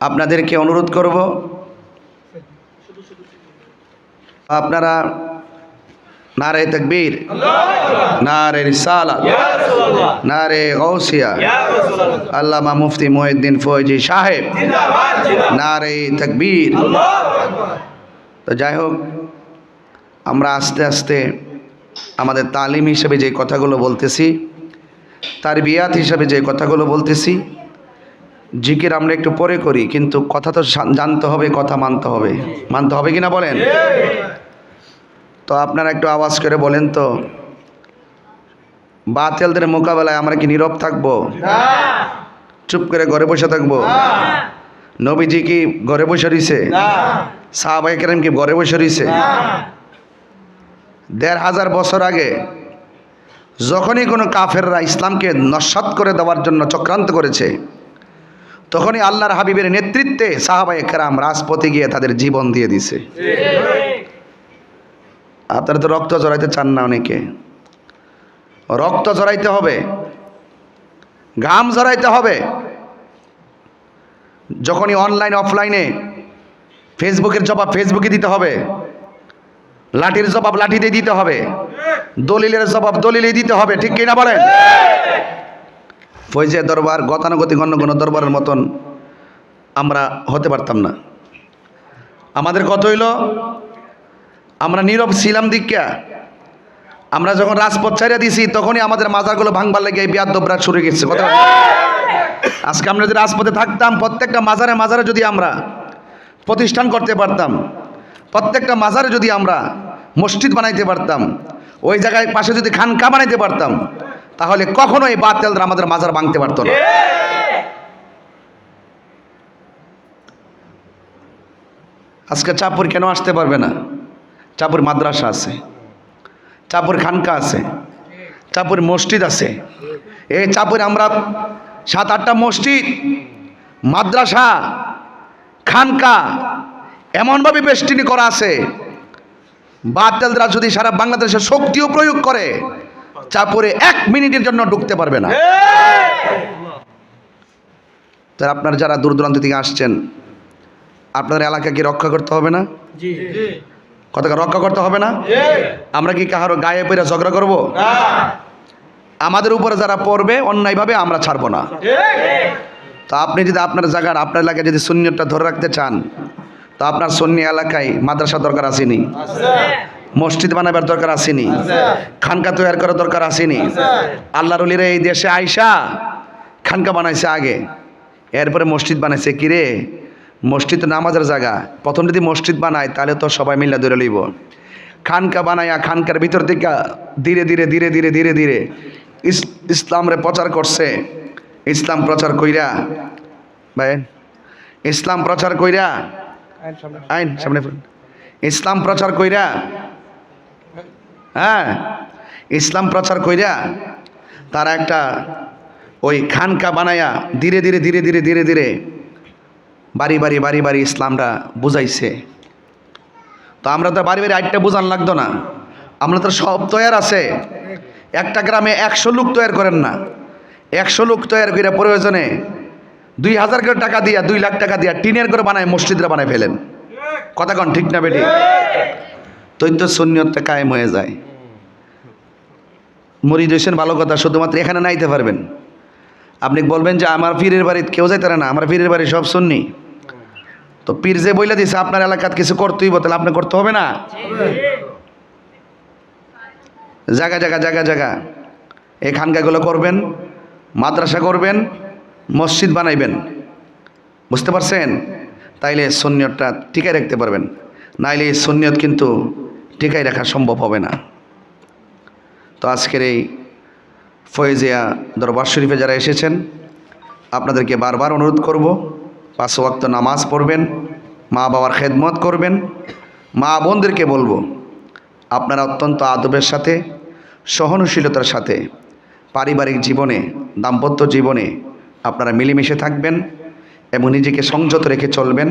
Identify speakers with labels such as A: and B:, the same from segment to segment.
A: আপনাদেরকে অনুরোধ করব, আপনারা নারে তকবীর, নারে রিসালা নারে গৌসিয়া আল্লামা মুফতি মহিউদ্দিন ফৌজি সাহেব, নারে তকবীর। তো যাই হোক, আমরা আস্তে আস্তে আমাদের তালিম হিসেবে যে কথাগুলো বলতেছি তার বিয়াত হিসাবে যে কথাগুলো বলতেছি জিকির আমরা একটু পরে করি কিন্তু কথা তো জানতে হবে কথা মানতে হবে। মানতে হবে কি না বলেন? তো আপনারা একটু আওয়াজ করে বলেন তো। বাতেলদের মোকাবেলায় আমরা কি নীরব থাকব? চুপ করে ঘরে বসে থাকব? নবীজি কি ঘরে বসে রইছে? সাহাবাই কেরাম কি ঘরে বসে রইছে? দেড় হাজার বছর আগে যখনই কোনো কাফেররা ইসলামকে নস্বাত করে দেওয়ার জন্য চক্রান্ত করেছে তখনই আল্লাহর হাবিবের নেতৃত্বে সাহাবাই কেরাম রাজপথে গিয়ে তাদের জীবন দিয়ে দিছে। আপনারা তো রক্ত জড়াইতে চান না অনেকে। রক্ত জড়াইতে হবে, ঘাম জড়াইতে হবে। যখনই অনলাইন, অফলাইনে ফেসবুকের জবাব ফেসবুকে দিতে হবে, লাঠির জবাব লাঠিতে দিতে হবে, দলিলের জবাব দলিলে দিতে হবে, ঠিক কিনা বলেন? ফৈজে দরবার, গতানুগতিক অন্য কোনো দরবারের মতন আমরা হতে পারতাম না। আমাদের কত হইল? আমরা নীরব ছিলাম দীক্ষা। আমরা যখন রাজপথ ছাড়িয়ে দিছি, তখনই আমাদের মাজারগুলো ভাঙবার লেগে এই বিয়াদ্দবরা শুরু গেছে। কথা আজকে আমরা যদি রাজপথে থাকতাম, প্রত্যেকটা মাজারে মাজারে যদি আমরা প্রতিষ্ঠান করতে পারতাম, প্রত্যেকটা মাজারে যদি আমরা মসজিদ বানাইতে পারতাম, ওই জায়গায় পাশে যদি খানকা বানাইতে পারতাম তাহলে কখনো এই বাতেলরা আমাদের মাজার ভাঙতে পারতো না। আজকে চাপুর কেন আসতে পারবে না? চাপুর মাদ্রাসা আছে চাপুর খানকা আছে চাপুর মসজিদ আছে। এই চাপুরে আমরা সাত আটটা মসজিদ, মাদ্রাসা, খানকা, এমনভাবে বেষ্টিনি করা আছে। বাতেলরা যদি সারা বাংলাদেশে শক্তিও প্রয়োগ করে চাপুরে এক মিনিটের জন্য ঢুকতে পারবে না। তার আপনার যারা দূর দূরান্ত থেকে আসছেন আপনাদের এলাকাকে রক্ষা করতে হবে না? কতটা রক্ষা করতে হবে না? আমরা কি কাহারো গায়ে পেরে ঝগড়া করব? আমাদের উপরে যারা পড়বে অন্যায়ভাবে আমরা ছাড়বো না। তো আপনি যদি আপনার জায়গার আপনার এলাকায় যদি শূন্যটা ধরে রাখতে চান তো আপনার সন্নি এলাকায় মাদ্রাসা দরকার আসেনি। মসজিদ বানাবার দরকার আসেনি। খানকা তৈরি করার দরকার আসেনি। আল্লাহর অলিরা এই দেশে আইসা খানকা বানাইছে আগে। এরপরে মসজিদ বানাইছে কিরে মসজিদ নামাজের জায়গা। প্রথম যদি মসজিদ বানায় তাহলে তো সবাই মিলে ধরে লইব। খানকা বানায়া খানকার ভিতর থেকে ধীরে ধীরে ধীরে ধীরে ধীরে ধীরে ইস- ইসলামরে প্রচার করছে। ইসলাম প্রচার কইরা। ভাই ইসলাম প্রচার কইরা। আইন সামনে। ইসলাম প্রচার কইরা হ্যাঁ ইসলাম প্রচার কইরা তারা একটা ওই খানকা বানায়া ধীরে ধীরে ধীরে ধীরে ধীরে ধীরে বাড়ি বাড়ি বাড়ি বাড়ি ইসলামটা বুঝাইছে। তো আমরা তো বাড়ি বাড়ি আটটা বোঝান লাগতো না। আমরা তো সব তৈয়ার আছে। একটা গ্রামে একশো লোক তৈয়ার করেন না। একশো লোক তৈয়ার করে প্রয়োজনে দুই হাজার করে টাকা দিয়া দুই লাখ টাকা দিয়া টিনের করে বানায় মসজিদরা বানায় ফেলেন। কথা কন ঠিক না বেটি? তৈন তো শূন্যতা কায়েম হয়ে যায়। মরিদ হয়েছেন ভালো কথা, শুধুমাত্র এখানে নাইতে পারবেন। আপনি বলবেন যে আমার পীরের বাড়িতে কেউ যাইতে না, আমার পীরের বাড়ি সব শুননি তো পীর যে বইলে দিছে, আপনার এলাকাত কিছু করতেই তাহলে আপনি করতে হবে না? জায়গা জায়গা জায়গা জায়গা। এই খানকাগুলো করবেন, মাদ্রাসা করবেন, মসজিদ বানাইবেন। বুঝতে পারছেন? তাইলে সন্ন্যতটা টিকায় রাখতে পারবেন। নাইলে এই কিন্তু টিকায় রাখা সম্ভব হবে না। তো আজকের এই ফয়েজিয়া দরবার শরীফে যারা এসেছেন, আপনাদেরকে বারবার অনুরোধ করব, পাঁচ ওয়াক্ত নামাজ পড়বেন, মা বাবার খেদমত করবেন। মা বোনদেরকে বলব, আপনারা অত্যন্ত আদবের সাথে, সহনশীলতার সাথে, পারিবারিক জীবনে, দাম্পত্য জীবনে আপনারা মিলেমিশে থাকবেন এবং নিজেকে সংযত রেখে চলবেন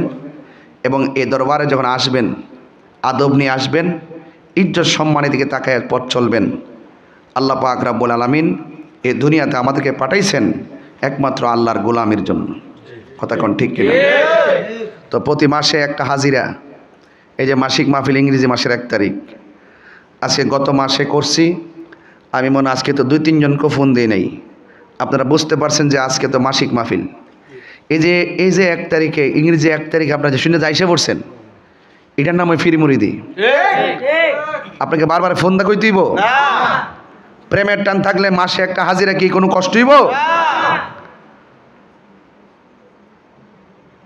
A: এবং এ দরবারে যখন আসবেন, আদব নিয়ে আসবেন, ইজ্জত সম্মানের দিকে তাকায় পথ চলবেন। আল্লাহ পাক রাব্বুল আলামিন এ দুনিয়াতে আমাদেরকে পাঠাইছেন একমাত্র আল্লাহর গোলামের জন্য। কথা কোন ঠিক কিনা? তো প্রতি মাসে একটা হাজিরা এই যে মাসিক মাহফিল ইংরেজি মাসের এক তারিখ। আজকে গত মাসে করছি আমি মনে হয় আজকে তো দুই তিনজনকে ফোন দিই নাই। আপনারা বুঝতে পারছেন যে আজকে তো মাসিক মাহফিল। এই যে এই যে এক তারিখে ইংরেজি এক তারিখে আপনারা যে শুনে যাইসে পড়ছেন এটার নাম ওই ফিরি মুড়ি দিই আপনাকে বারবার ফোন দা কই তুইব প্রেমের টান থাকলে মাসে একটা হাজিরা কি কোনো কষ্ট হইব?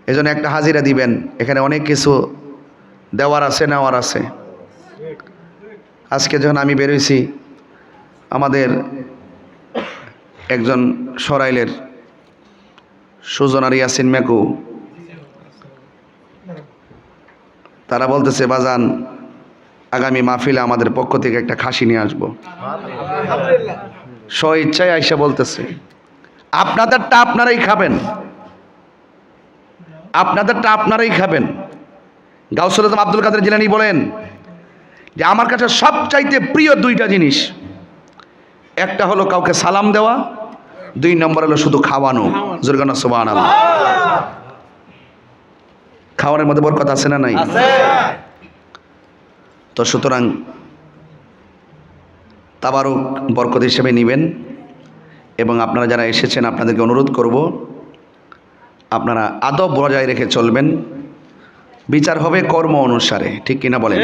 A: এই জন্য একটা হাজিরা দিবেন। এখানে অনেক কিছু দেওয়ার আছে, নেওয়ার আছে। আজকে যখন আমি বেরোইছি আমাদের একজন সরাইলের সুজনার ইয়াসিন মেকু, তারা বলতেছে, বাজান আগামী মাহফিলে আমাদের পক্ষ থেকে একটা খাসি নিয়ে আসব। স্ব ইচ্ছায় আইসা বলতেছে আপনাদেরটা আপনারাই খাবেন। আপনাদেরটা আপনারাই খাবেন। গাউসুল আজম আব্দুল কাদের জিলানি বলেন যে আমার কাছে সবচাইতে প্রিয় দুইটা জিনিস। একটা হলো কাউকে সালাম দেওয়া দুই নম্বর হলো শুধু খাওয়ানো। জুরগানা সুবান খাওয়ানোর মধ্যে বরকত আছে না নাই? তো সুতরাং তাবারক বরকত হিসেবে নেবেন এবং আপনারা যারা এসেছেন আপনাদেরকে অনুরোধ করব আপনারা আদব বজায় রেখে চলবেন। বিচার হবে কর্ম অনুসারে ঠিক কিনা বলেন?